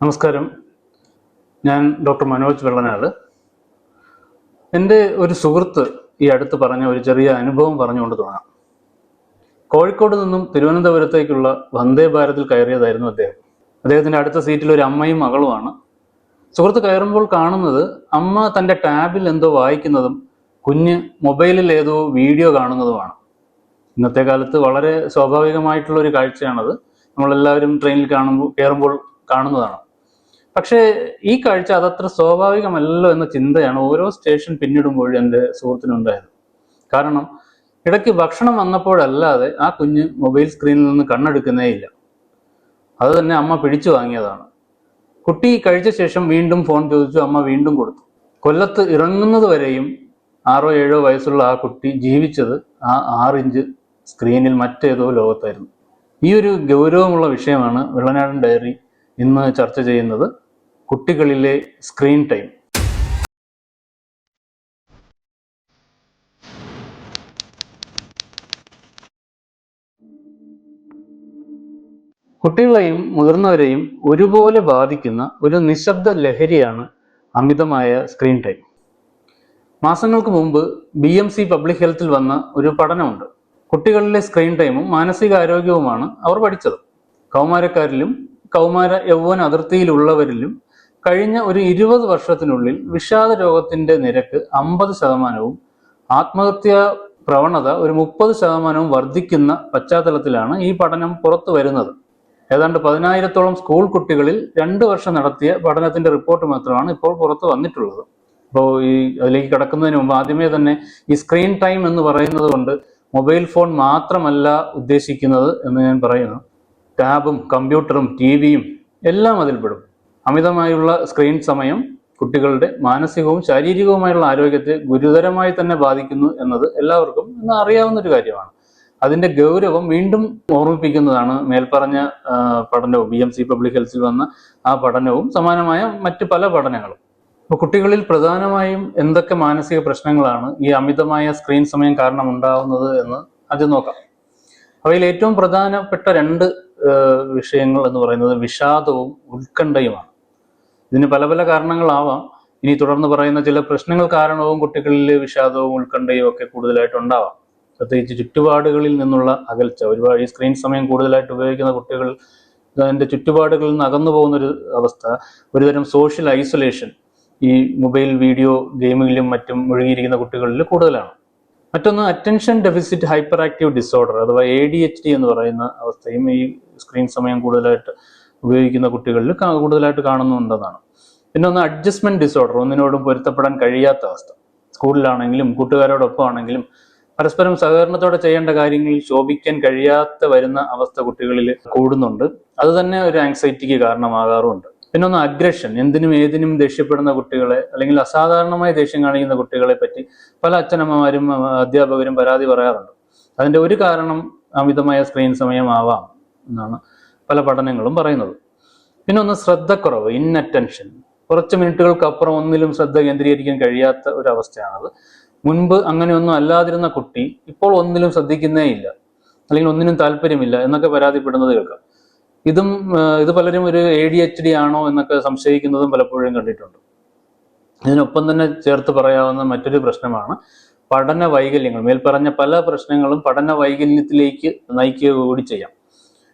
നമസ്കാരം. ഞാൻ ഡോക്ടർ മനോജ് വെള്ളനാട്. എന്റെ ഒരു സുഹൃത്ത് ഈ അടുത്ത് പറഞ്ഞ ഒരു ചെറിയ അനുഭവം പറഞ്ഞുകൊണ്ട് തുടങ്ങാം. കോഴിക്കോട് നിന്നും തിരുവനന്തപുരത്തേക്കുള്ള വന്ദേ ഭാരതിൽ കയറിയതായിരുന്നു അദ്ദേഹം. അദ്ദേഹത്തിന്റെ അടുത്ത സീറ്റിൽ ഒരു അമ്മയും മകളുമാണ്. സുഹൃത്ത് കയറുമ്പോൾ കാണുന്നത് അമ്മ തന്റെ ടാബിൽ എന്തോ വായിക്കുന്നതും കുഞ്ഞ് മൊബൈലിൽ ഏതോ വീഡിയോ കാണുന്നതുമാണ്. ഇന്നത്തെ കാലത്ത് വളരെ സ്വാഭാവികമായിട്ടുള്ള ഒരു കാഴ്ചയാണത്. നമ്മളെല്ലാവരും ട്രെയിനിൽ കാണുമ്പോൾ കയറുമ്പോൾ കാണുന്നതാണ്. പക്ഷേ ഈ കാഴ്ച അതത്ര സ്വാഭാവികമല്ലോ എന്ന ചിന്തയാണ് ഓരോ സ്റ്റേഷൻ പിന്നിടുമ്പോഴും എന്റെ സുഹൃത്തിനുണ്ടായത്. കാരണം ഇടയ്ക്ക് ഭക്ഷണം വന്നപ്പോഴല്ലാതെ ആ കുഞ്ഞ് മൊബൈൽ സ്ക്രീനിൽ നിന്ന് കണ്ണെടുക്കുന്നേ ഇല്ല. അത് തന്നെ അമ്മ പിടിച്ചു വാങ്ങിയതാണ്. കുട്ടി കഴിച്ച ശേഷം വീണ്ടും ഫോൺ ചോദിച്ചു അമ്മ വീണ്ടും കൊടുത്തു. കൊല്ലത്ത് ഇറങ്ങുന്നത് വരെയും ആറോ ഏഴോ വയസ്സുള്ള ആ കുട്ടി ജീവിച്ചത് ആ ആറിഞ്ച് സ്ക്രീനിൽ മറ്റേതോ ലോകത്തായിരുന്നു. ഈ ഒരു ഗൗരവമുള്ള വിഷയമാണ് വെള്ളനാടൻ ഡയറി ഇന്ന് ചർച്ച ചെയ്യുന്നത്. കുട്ടികളിലെ സ്ക്രീൻ ടൈം. കുട്ടികളെയും മുതിർന്നവരെയും ഒരുപോലെ ബാധിക്കുന്ന ഒരു നിശബ്ദ ലഹരിയാണ് അമിതമായ സ്ക്രീൻ ടൈം. മാസങ്ങൾക്ക് മുമ്പ് ബി എം സി പബ്ലിക് ഹെൽത്തിൽ വന്ന ഒരു പഠനമുണ്ട്. കുട്ടികളിലെ സ്ക്രീൻ ടൈമും മാനസികാരോഗ്യവുമാണ് അവർ പഠിച്ചത്. കൗമാരക്കാരിലും കൗമാര യൗവന അതിർത്തിയിലുള്ളവരിലും കഴിഞ്ഞ ഒരു ഇരുപത് വർഷത്തിനുള്ളിൽ വിഷാദ രോഗത്തിന്റെ നിരക്ക് അമ്പത് ശതമാനവും ആത്മഹത്യ പ്രവണത ഒരു മുപ്പത് ശതമാനവും വർദ്ധിക്കുന്ന പശ്ചാത്തലത്തിലാണ് ഈ പഠനം പുറത്തു വരുന്നത്. ഏതാണ്ട് പതിനായിരത്തോളം സ്കൂൾ കുട്ടികളിൽ രണ്ട് വർഷം നടത്തിയ പഠനത്തിന്റെ റിപ്പോർട്ട് മാത്രമാണ് ഇപ്പോൾ പുറത്തു വന്നിട്ടുള്ളത്. അപ്പോൾ ഈ അതിലേക്ക് കടക്കുന്നതിന് മുമ്പ് ആദ്യമേ തന്നെ ഈ സ്ക്രീൻ ടൈം എന്ന് പറയുന്നത് കൊണ്ട് മൊബൈൽ ഫോൺ മാത്രമല്ല ഉദ്ദേശിക്കുന്നത് എന്ന് ഞാൻ പറയുന്നു. ടാബും കമ്പ്യൂട്ടറും ടി വിയും എല്ലാം അതിൽപ്പെടും. അമിതമായുള്ള സ്ക്രീൻ സമയം കുട്ടികളുടെ മാനസികവും ശാരീരികവുമായുള്ള ആരോഗ്യത്തെ ഗുരുതരമായി തന്നെ ബാധിക്കുന്നു എന്നത് എല്ലാവർക്കും ഇന്ന് അറിയാവുന്ന ഒരു കാര്യമാണ്. അതിന്റെ ഗൗരവം വീണ്ടും ഓർമ്മിപ്പിക്കുന്നതാണ് മേൽപ്പറഞ്ഞ പഠനവും. ബി എം സി പബ്ലിക് ഹെൽത്തിൽ വന്ന ആ പഠനവും സമാനമായ മറ്റ് പല പഠനങ്ങളും. അപ്പോൾ കുട്ടികളിൽ പ്രധാനമായും എന്തൊക്കെ മാനസിക പ്രശ്നങ്ങളാണ് ഈ അമിതമായ സ്ക്രീൻ സമയം കാരണം ഉണ്ടാവുന്നത് എന്ന് ആദ്യം നോക്കാം. അവയിൽ ഏറ്റവും പ്രധാനപ്പെട്ട രണ്ട് വിഷയങ്ങൾ എന്ന് പറയുന്നത് വിഷാദവും ഉത്കണ്ഠയുമാണ്. ഇതിന് പല പല കാരണങ്ങളാവാം. ഇനി തുടർന്ന് പറയുന്ന ചില പ്രശ്നങ്ങൾ കാരണവും കുട്ടികളിൽ വിഷാദവും ഉത്കണ്ഠയും ഒക്കെ കൂടുതലായിട്ട് ഉണ്ടാവാം. പ്രത്യേകിച്ച് ചുറ്റുപാടുകളിൽ നിന്നുള്ള അകൽച്ച. ഒരുപാട് ഈ സ്ക്രീൻ സമയം കൂടുതലായിട്ട് ഉപയോഗിക്കുന്ന കുട്ടികൾ അതിന്റെ ചുറ്റുപാടുകളിൽ നിന്ന് അകന്നു പോകുന്നൊരു അവസ്ഥ. ഒരുതരം സോഷ്യൽ ഐസൊലേഷൻ ഈ മൊബൈൽ വീഡിയോ ഗെയിമിലും മറ്റും മുഴുകിയിരിക്കുന്ന കുട്ടികളിൽ കൂടുതലാണ്. മറ്റൊന്ന് attention deficit hyper active disorder അഥവാ എ ഡി എച്ച് ഡി എന്ന് പറയുന്ന അവസ്ഥയും ഈ സ്ക്രീൻ സമയം കൂടുതലായിട്ട് ഉപയോഗിക്കുന്ന കുട്ടികളിൽ കൂടുതലായിട്ട് കാണുന്നുണ്ടെന്നാണ്. പിന്നെ ഒന്ന് അഡ്ജസ്റ്റ്മെന്റ് ഡിസോർഡർ ഒന്നിനോടും പൊരുത്തപ്പെടാൻ കഴിയാത്ത അവസ്ഥ. സ്കൂളിലാണെങ്കിലും കൂട്ടുകാരോടൊപ്പം ആണെങ്കിലും പരസ്പരം സഹകരണത്തോടെ ചെയ്യേണ്ട കാര്യങ്ങളിൽ ശോഭിക്കാൻ കഴിയാത്ത വരുന്ന അവസ്ഥ കുട്ടികളിൽ കൂടുന്നുണ്ട്. അത് തന്നെ ഒരു ആങ്സൈറ്റിക്ക് കാരണമാകാറുമുണ്ട്. പിന്നെ ഒന്ന് അഗ്രഷൻ എന്തിനും ഏതിനും ദേഷ്യപ്പെടുന്ന കുട്ടികളെ അല്ലെങ്കിൽ അസാധാരണമായി ദേഷ്യം കാണിക്കുന്ന കുട്ടികളെ പറ്റി പല അച്ഛനമ്മമാരും അധ്യാപകരും പരാതി പറയാറുണ്ട്. അതിന്റെ ഒരു കാരണം അമിതമായ സ്ക്രീൻ സമയമാവാം എന്നാണ് പല പഠനങ്ങളും പറയുന്നത്. പിന്നെ ഒന്ന് ശ്രദ്ധക്കുറവ് ഇൻഅറ്റൻഷൻ കുറച്ച് മിനിറ്റുകൾക്കപ്പുറം ഒന്നിലും ശ്രദ്ധ കേന്ദ്രീകരിക്കാൻ കഴിയാത്ത ഒരു അവസ്ഥയാണത് മുൻപ് അങ്ങനെയൊന്നും അല്ലാതിരുന്ന കുട്ടി ഇപ്പോൾ ഒന്നിലും ശ്രദ്ധിക്കുന്നേ ഇല്ല. അല്ലെങ്കിൽ ഒന്നിനും താല്പര്യമില്ല എന്നൊക്കെ പരാതിപ്പെടുന്നത് കേൾക്കാം. ഇതും ഇത് പലരും ഒരു എ ഡി എച്ച് ഡി ആണോ എന്നൊക്കെ സംശയിക്കുന്നതും പലപ്പോഴും കണ്ടിട്ടുണ്ട്. ഇതിനൊപ്പം തന്നെ ചേർത്ത് പറയാവുന്ന മറ്റൊരു പ്രശ്നമാണ് പഠന വൈകല്യങ്ങൾ. മേൽപ്പറഞ്ഞ പല പ്രശ്നങ്ങളും പഠന വൈകല്യത്തിലേക്ക് നയിക്കുക കൂടി ചെയ്യാം.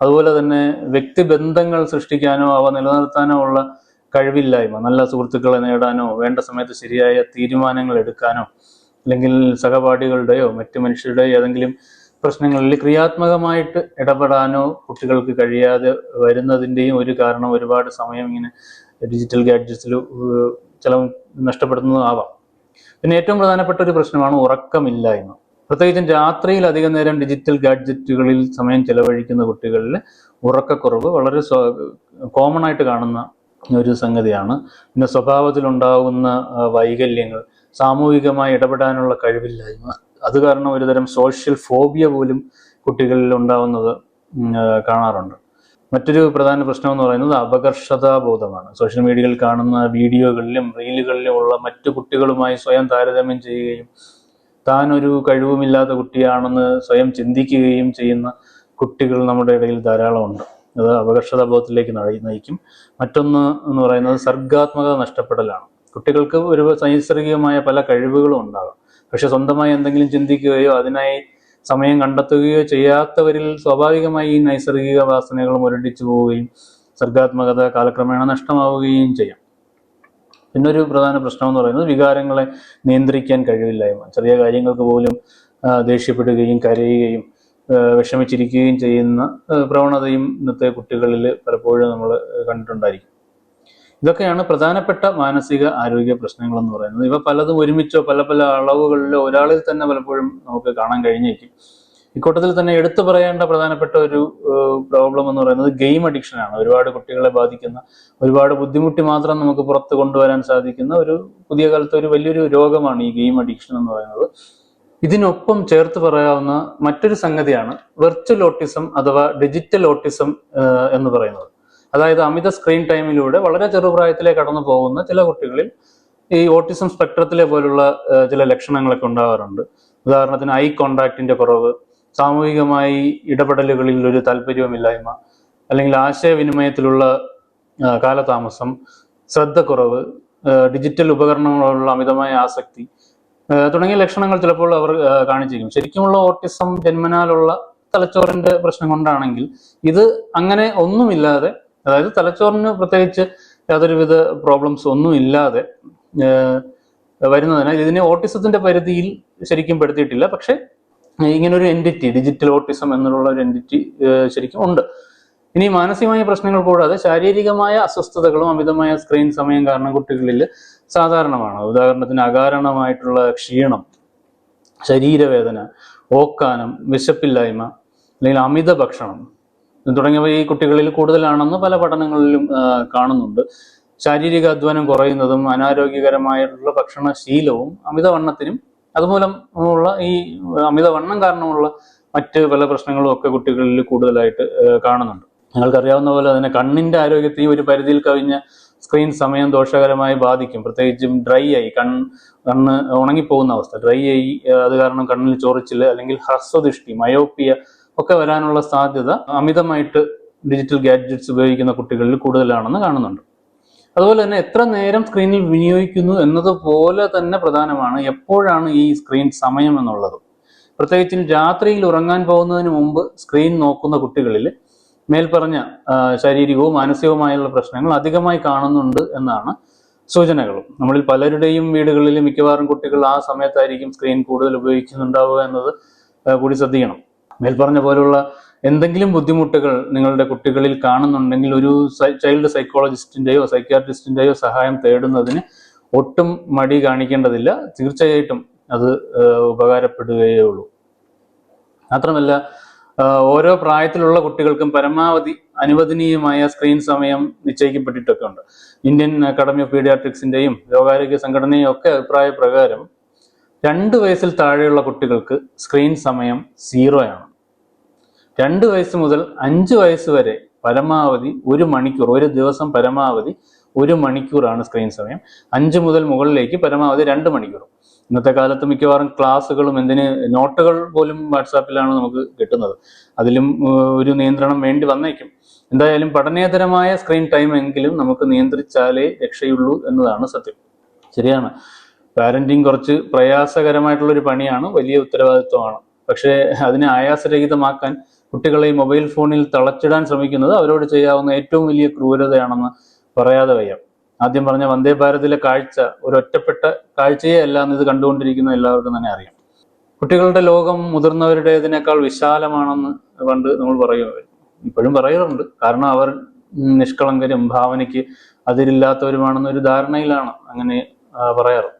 അതുപോലെ തന്നെ വ്യക്തിബന്ധങ്ങൾ സൃഷ്ടിക്കാനോ അവ നിലനിർത്താനോ ഉള്ള കഴിവില്ലായ്മ നല്ല സുഹൃത്തുക്കളെ നേടാനോ വേണ്ട സമയത്ത് ശരിയായ തീരുമാനങ്ങൾ എടുക്കാനോ അല്ലെങ്കിൽ സഹപാഠികളുടെയോ മറ്റു മനുഷ്യരുടെയോ ഏതെങ്കിലും പ്രശ്നങ്ങളിൽ ക്രിയാത്മകമായിട്ട് ഇടപെടാനോ കുട്ടികൾക്ക് കഴിയാതെ വരുന്നതിന്റെയും ഒരു കാരണം ഒരുപാട് സമയം ഇങ്ങനെ ഡിജിറ്റൽ ഗാഡ്ജറ്റ്സിൽ ചില ആവാം. പിന്നെ ഏറ്റവും പ്രധാനപ്പെട്ട ഒരു പ്രശ്നമാണ് ഉറക്കമില്ലായ്മ. പ്രത്യേകിച്ചും രാത്രിയിൽ അധികം നേരം ഡിജിറ്റൽ ഗാഡ്ജറ്റുകളിൽ സമയം ചെലവഴിക്കുന്ന കുട്ടികളിൽ ഉറക്കക്കുറവ് വളരെ കോമൺ ആയിട്ട് കാണുന്ന ഒരു സംഗതിയാണ്. പിന്നെ സ്വഭാവത്തിലുണ്ടാകുന്ന വൈകല്യങ്ങൾ സാമൂഹികമായി ഇടപെടാനുള്ള കഴിവില്ലായ്മ അത് കാരണം ഒരുതരം സോഷ്യൽ ഫോബിയ പോലും കുട്ടികളിൽ ഉണ്ടാവുന്നത് ഉം, കാണാറുണ്ട്. മറ്റൊരു പ്രധാന പ്രശ്നം എന്ന് പറയുന്നത് അപകർഷതാബോധമാണ് സോഷ്യൽ മീഡിയയിൽ കാണുന്ന വീഡിയോകളിലും റീലുകളിലും ഉള്ള മറ്റു കുട്ടികളുമായി സ്വയം താരതമ്യം ചെയ്യുകയും താൻ ഒരു കഴിവുമില്ലാത്ത കുട്ടിയാണെന്ന് സ്വയം ചിന്തിക്കുകയും ചെയ്യുന്ന കുട്ടികൾ നമ്മുടെ ഇടയിൽ ധാരാളമുണ്ട്. അത് അപകർഷതാബോധത്തിലേക്ക് നയി- നയിക്കും. മറ്റൊന്ന് എന്ന് പറയുന്നത് സർഗാത്മക നഷ്ടപ്പെടലാണ്. കുട്ടികൾക്ക് ഒരു നൈസർഗികമായ പല കഴിവുകളും ഉണ്ടാകാം. പക്ഷെ സ്വന്തമായി എന്തെങ്കിലും ചിന്തിക്കുകയോ അതിനായി സമയം കണ്ടെത്തുകയോ ചെയ്യാത്തവരിൽ സ്വാഭാവികമായി ഈ നൈസർഗിക വാസനകൾ മുരടിച്ചു പോവുകയും സർഗാത്മകത കാലക്രമേണ നഷ്ടമാവുകയും ചെയ്യാം. പിന്നെ ഒരു പ്രധാന പ്രശ്നം എന്ന് പറയുന്നത് വികാരങ്ങളെ നിയന്ത്രിക്കാൻ കഴിവില്ലായ്മ. ചെറിയ കാര്യങ്ങൾക്ക് പോലും ദേഷ്യപ്പെടുകയും കരയുകയും വിഷമിച്ചിരിക്കുകയും ചെയ്യുന്ന പ്രവണതയും ഇന്നത്തെ കുട്ടികളിൽ പലപ്പോഴും നമ്മൾ കണ്ടിട്ടുണ്ടായിരിക്കും. ഇതൊക്കെയാണ് പ്രധാനപ്പെട്ട മാനസിക ആരോഗ്യ പ്രശ്നങ്ങൾ എന്ന് പറയുന്നത്. ഇവ പലതും ഒരുമിച്ചോ പല പല അളവുകളിലോ ഒരാളിൽ തന്നെ പലപ്പോഴും നമുക്ക് കാണാൻ കഴിഞ്ഞേക്കും. ഇക്കൂട്ടത്തിൽ തന്നെ എടുത്തു പറയേണ്ട പ്രധാനപ്പെട്ട ഒരു പ്രോബ്ലം എന്ന് പറയുന്നത് ഗെയിം അഡിക്ഷനാണ് ഒരുപാട് കുട്ടികളെ ബാധിക്കുന്ന ഒരുപാട് ബുദ്ധിമുട്ടി മാത്രം നമുക്ക് പുറത്ത് കൊണ്ടുവരാൻ സാധിക്കുന്ന ഒരു പുതിയ കാലത്തെ ഒരു വലിയൊരു രോഗമാണ് ഈ ഗെയിം അഡിക്ഷൻ എന്ന് പറയുന്നത്. ഇതിനൊപ്പം ചേർത്ത് പറയാവുന്ന മറ്റൊരു സംഗതിയാണ് വെർച്വൽ ഓട്ടിസം അഥവാ ഡിജിറ്റൽ ഓട്ടിസം എന്ന് പറയുന്നത്. അതായത് അമിത സ്ക്രീൻ ടൈമിലൂടെ വളരെ ചെറുപ്രായത്തിലെ കടന്നു പോകുന്ന ചില കുട്ടികളിൽ ഈ ഓട്ടിസം സ്പെക്ട്രത്തിലെ പോലുള്ള ചില ലക്ഷണങ്ങളൊക്കെ ഉണ്ടാകാറുണ്ട് ഉദാഹരണത്തിന് ഐ കോണ്ടാക്റ്റിന്റെ കുറവ് സാമൂഹികമായി ഇടപെടലുകളിൽ ഒരു താല്പര്യവുമില്ലായ്മ അല്ലെങ്കിൽ ആശയവിനിമയത്തിലുള്ള കാലതാമസം ശ്രദ്ധക്കുറവ് ഡിജിറ്റൽ ഉപകരണങ്ങളോടുള്ള അമിതമായ ആസക്തി തുടങ്ങിയ ലക്ഷണങ്ങൾ ചിലപ്പോൾ അവർ കാണിച്ചിരിക്കും. ശരിക്കുമുള്ള ഓട്ടിസം ജന്മനാലുള്ള തലച്ചോറിന്റെ പ്രശ്നം കൊണ്ടാണെങ്കിൽ ഇത് അങ്ങനെ ഒന്നുമില്ലാതെ അതായത് തലച്ചോറിന് പ്രത്യേകിച്ച് യാതൊരുവിധ പ്രോബ്ലംസ് ഒന്നും ഇല്ലാതെ വരുന്നതിനാൽ ഇതിനെ ഓട്ടിസത്തിന്റെ പരിധിയിൽ ശരിക്കും പെടുത്തിയിട്ടില്ല. പക്ഷെ ഇങ്ങനൊരു എന്റിറ്റി ഡിജിറ്റൽ ഓട്ടിസം എന്നുള്ള ഒരു എന്റിറ്റി ശരിക്കും ഉണ്ട്. ഇനി മാനസികമായ പ്രശ്നങ്ങൾ കൂടാതെ ശാരീരികമായ അസ്വസ്ഥതകളും അമിതമായ സ്ക്രീൻ സമയം കാരണം കുട്ടികളിൽ സാധാരണമാണ്. ഉദാഹരണത്തിന് അകാരണമായിട്ടുള്ള ക്ഷീണം ശരീരവേദന ഓക്കാനം വിശപ്പില്ലായ്മ അല്ലെങ്കിൽ അമിത ഭക്ഷണം തുടങ്ങിയവ ഈ കുട്ടികളിൽ കൂടുതലാണെന്ന് പല പഠനങ്ങളിലും കാണുന്നുണ്ട്. ശാരീരിക അധ്വാനം കുറയുന്നതും അനാരോഗ്യകരമായിട്ടുള്ള ഭക്ഷണശീലവും അമിതവണ്ണത്തിനും അതുമൂലം ഉള്ള ഈ അമിതവണ്ണം കാരണമുള്ള മറ്റ് പല പ്രശ്നങ്ങളും ഒക്കെ കുട്ടികളിൽ കൂടുതലായിട്ട് കാണുന്നുണ്ട്. നിങ്ങൾക്കറിയാവുന്ന പോലെ തന്നെ കണ്ണിന്റെ ആരോഗ്യത്തിന് ഒരു പരിധിയിൽ കവിഞ്ഞ സ്ക്രീൻ സമയം ദോഷകരമായി ബാധിക്കും. പ്രത്യേകിച്ചും ഡ്രൈ ആയി. കണ്ണ് കണ്ണ് ഉണങ്ങിപ്പോകുന്ന അവസ്ഥ. ഡ്രൈ ആയി അത് കാരണം കണ്ണിൽ ചൊറിച്ചിൽ അല്ലെങ്കിൽ ഹ്രസ്വദൃഷ്ടി മയോപ്പിയ ഒക്കെ വരാനുള്ള സാധ്യത അമിതമായിട്ട് ഡിജിറ്റൽ ഗാഡ്ജറ്റ്സ് ഉപയോഗിക്കുന്ന കുട്ടികളിൽ കൂടുതലാണെന്ന് കാണുന്നുണ്ട്. അതുപോലെ തന്നെ എത്ര നേരം സ്ക്രീനിൽ വിനിയോഗിക്കുന്നു എന്നതുപോലെ തന്നെ പ്രധാനമാണ് എപ്പോഴാണ് ഈ സ്ക്രീൻ സമയം എന്നുള്ളത്. പ്രത്യേകിച്ചും രാത്രിയിൽ ഉറങ്ങാൻ പോകുന്നതിന് മുമ്പ് സ്ക്രീൻ നോക്കുന്ന കുട്ടികളിൽ മേൽപ്പറഞ്ഞ ശാരീരികവും മാനസികവുമായുള്ള പ്രശ്നങ്ങൾ അധികമായി കാണുന്നുണ്ട് എന്നാണ് സൂചനകളും. നമ്മളിൽ പലരുടെയും വീടുകളിൽ മിക്കവാറും കുട്ടികൾ ആ സമയത്തായിരിക്കും സ്ക്രീൻ കൂടുതൽ ഉപയോഗിക്കുന്നുണ്ടാവുക എന്നത് കൂടി ശ്രദ്ധിക്കണം. മേൽപ്പറഞ്ഞ പോലുള്ള എന്തെങ്കിലും ബുദ്ധിമുട്ടുകൾ നിങ്ങളുടെ കുട്ടികളിൽ കാണുന്നുണ്ടെങ്കിൽ ഒരു ചൈൽഡ് സൈക്കോളജിസ്റ്റിന്റെയോ സൈക്യാട്രിസ്റ്റിന്റെയോ സഹായം തേടുന്നതിന് ഒട്ടും മടി കാണിക്കേണ്ടതില്ല. തീർച്ചയായിട്ടും അത് ഉപകാരപ്പെടുകയേ ഉള്ളൂ. മാത്രമല്ല ഓരോ പ്രായത്തിലുള്ള കുട്ടികൾക്കും പരമാവധി അനുവദനീയമായ സ്ക്രീൻ സമയം നിശ്ചയിക്കപ്പെട്ടിട്ടൊക്കെ ഉണ്ട്. ഇന്ത്യൻ അക്കാഡമി ഓഫ് പീഡിയാട്രിക്സിന്റെയും ലോകാരോഗ്യ സംഘടനയും ഒക്കെ അഭിപ്രായ പ്രകാരം രണ്ട് വയസ്സിൽ താഴെയുള്ള കുട്ടികൾക്ക് സ്ക്രീൻ സമയം സീറോയാണ് രണ്ട് വയസ്സ് മുതൽ അഞ്ച് വയസ്സ് വരെ പരമാവധി ഒരു മണിക്കൂർ ഒരു ദിവസം പരമാവധി ഒരു മണിക്കൂറാണ് സ്ക്രീൻ സമയം. അഞ്ച് മുതൽ മുകളിലേക്ക് പരമാവധി രണ്ട് മണിക്കൂർ. ഇന്നത്തെ കാലത്ത് മിക്കവാറും ക്ലാസ്സുകളും എന്തിന് നോട്ടുകൾ പോലും വാട്സാപ്പിലാണ് നമുക്ക് കിട്ടുന്നത്. അതിലും ഒരു നിയന്ത്രണം വേണ്ടി വന്നേക്കും. എന്തായാലും പഠനേതരമായ സ്ക്രീൻ ടൈം എങ്കിലും നമുക്ക് നിയന്ത്രിച്ചാലേ രക്ഷയുള്ളൂ എന്നതാണ് സത്യം. ശരിയാണ്. പാരന്റിങ് കുറച്ച് പ്രയാസകരമായിട്ടുള്ള ഒരു പണിയാണ് വലിയ ഉത്തരവാദിത്വമാണ്. പക്ഷേ അതിനെ ആയാസരഹിതമാക്കാൻ കുട്ടികളെ മൊബൈൽ ഫോണിൽ തളച്ചിടാൻ ശ്രമിക്കുന്നത് അവരോട് ചെയ്യാവുന്ന ഏറ്റവും വലിയ ക്രൂരതയാണെന്ന് പറയാതെ വയ്യ. ആദ്യം പറഞ്ഞ വന്ദേ ഭാരതിലെ കാഴ്ച ഒരു ഒറ്റപ്പെട്ട കാഴ്ചയേ അല്ല എന്ന് ഇത് കണ്ടുകൊണ്ടിരിക്കുന്ന എല്ലാവർക്കും തന്നെ അറിയാം. കുട്ടികളുടെ ലോകം മുതിർന്നവരുടേതിനേക്കാൾ വിശാലമാണെന്ന് പണ്ട് നമ്മൾ പറയുമായിരുന്നു. ഇപ്പോഴും പറയാറുണ്ട് കാരണം അവർ നിഷ്കളങ്കരും ഭാവനയ്ക്ക് അതിരില്ലാത്തവരുമാണെന്ന ഒരു ധാരണയിലാണ് അങ്ങനെ പറയാറ്.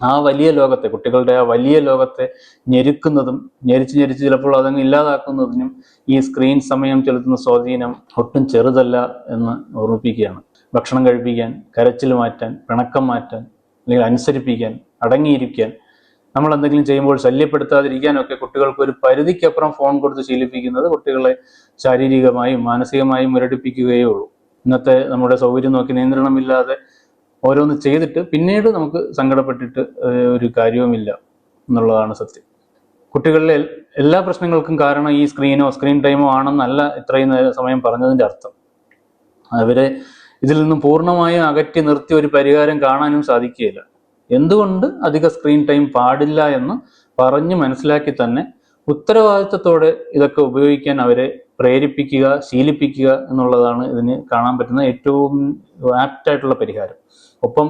ആ വലിയ ലോകത്തെ കുട്ടികളുടെ ആ വലിയ ലോകത്തെ ഞെരുക്കുന്നതും ഞെരിച്ച് ഞെരിച്ച് ചിലപ്പോൾ അതങ്ങ് ഇല്ലാതാക്കുന്നതിനും ഈ സ്ക്രീൻ സമയം ചെലുത്തുന്ന സ്വാധീനം ഒട്ടും ചെറുതല്ല എന്ന് ഓർമ്മിപ്പിക്കുകയാണ്. ഭക്ഷണം കഴിപ്പിക്കാൻ കരച്ചിൽ മാറ്റാൻ പിണക്കം മാറ്റാൻ അല്ലെങ്കിൽ അനുസരിപ്പിക്കാൻ അടങ്ങിയിരിക്കാൻ നമ്മൾ എന്തെങ്കിലും ചെയ്യുമ്പോൾ ശല്യപ്പെടുത്താതിരിക്കാനൊക്കെ കുട്ടികൾക്ക് ഒരു പരിധിക്കപ്പുറം ഫോൺ കൊടുത്ത് ശീലിപ്പിക്കുന്നത് കുട്ടികളെ ശാരീരികമായും മാനസികമായും മുരടിപ്പിക്കുകയേ ഉള്ളൂ. ഇന്നത്തെ നമ്മുടെ സൗകര്യം നോക്കി നിയന്ത്രണമില്ലാതെ ഓരോന്ന് ചെയ്തിട്ട് പിന്നീട് നമുക്ക് സങ്കടപ്പെട്ടിട്ട് ഒരു കാര്യവുമില്ല എന്നുള്ളതാണ് സത്യം. കുട്ടികളിലെ എല്ലാ പ്രശ്നങ്ങൾക്കും കാരണം ഈ സ്ക്രീനോ സ്ക്രീൻ ടൈമോ ആണെന്നല്ല ഇത്രയും സമയം പറഞ്ഞതിന്റെ അർത്ഥം. അവരെ ഇതിൽ നിന്നും പൂർണമായും അകറ്റി നിർത്തി ഒരു പരിഹാരം കാണാനും സാധിക്കുകയില്ല. എന്തുകൊണ്ട് അധിക സ്ക്രീൻ ടൈം പാടില്ല എന്ന് പറഞ്ഞു മനസ്സിലാക്കി തന്നെ ഉത്തരവാദിത്തത്തോടെ ഇതൊക്കെ ഉപയോഗിക്കാൻ അവരെ പ്രേരിപ്പിക്കുക ശീലിപ്പിക്കുക എന്നുള്ളതാണ് ഇതിന് കാണാൻ പറ്റുന്ന ഏറ്റവും ആപ്റ്റായിട്ടുള്ള പരിഹാരം. ഒപ്പം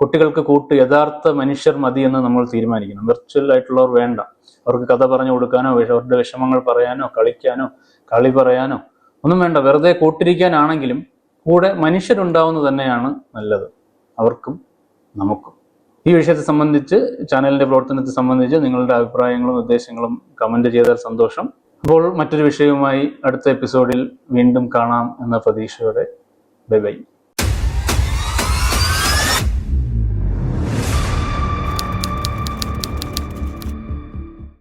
കുട്ടികൾക്ക് കൂട്ട് യഥാർത്ഥ മനുഷ്യർ മതി എന്ന് നമ്മൾ തീരുമാനിക്കണം. വെർച്വൽ ആയിട്ടുള്ളവർ വേണ്ട. അവർക്ക് കഥ പറഞ്ഞു കൊടുക്കാനോ അവരുടെ വിഷമങ്ങൾ പറയാനോ കളിക്കാനോ കളി പറയാനോ ഒന്നും വേണ്ട. വെറുതെ കൂട്ടിരിക്കാനാണെങ്കിലും കൂടെ മനുഷ്യരുണ്ടാവുന്നത് തന്നെയാണ് നല്ലത്. അവർക്കും നമുക്കും. ഈ വിഷയത്തെ സംബന്ധിച്ച് ചാനലിന്റെ പ്രവർത്തനത്തെ സംബന്ധിച്ച് നിങ്ങളുടെ അഭിപ്രായങ്ങളും നിർദ്ദേശങ്ങളും കമന്റ് ചെയ്താൽ സന്തോഷം. അപ്പോൾ മറ്റൊരു വിഷയവുമായി അടുത്ത എപ്പിസോഡിൽ വീണ്ടും കാണാം എന്ന പ്രതീക്ഷയോടെ ബൈ ബൈ.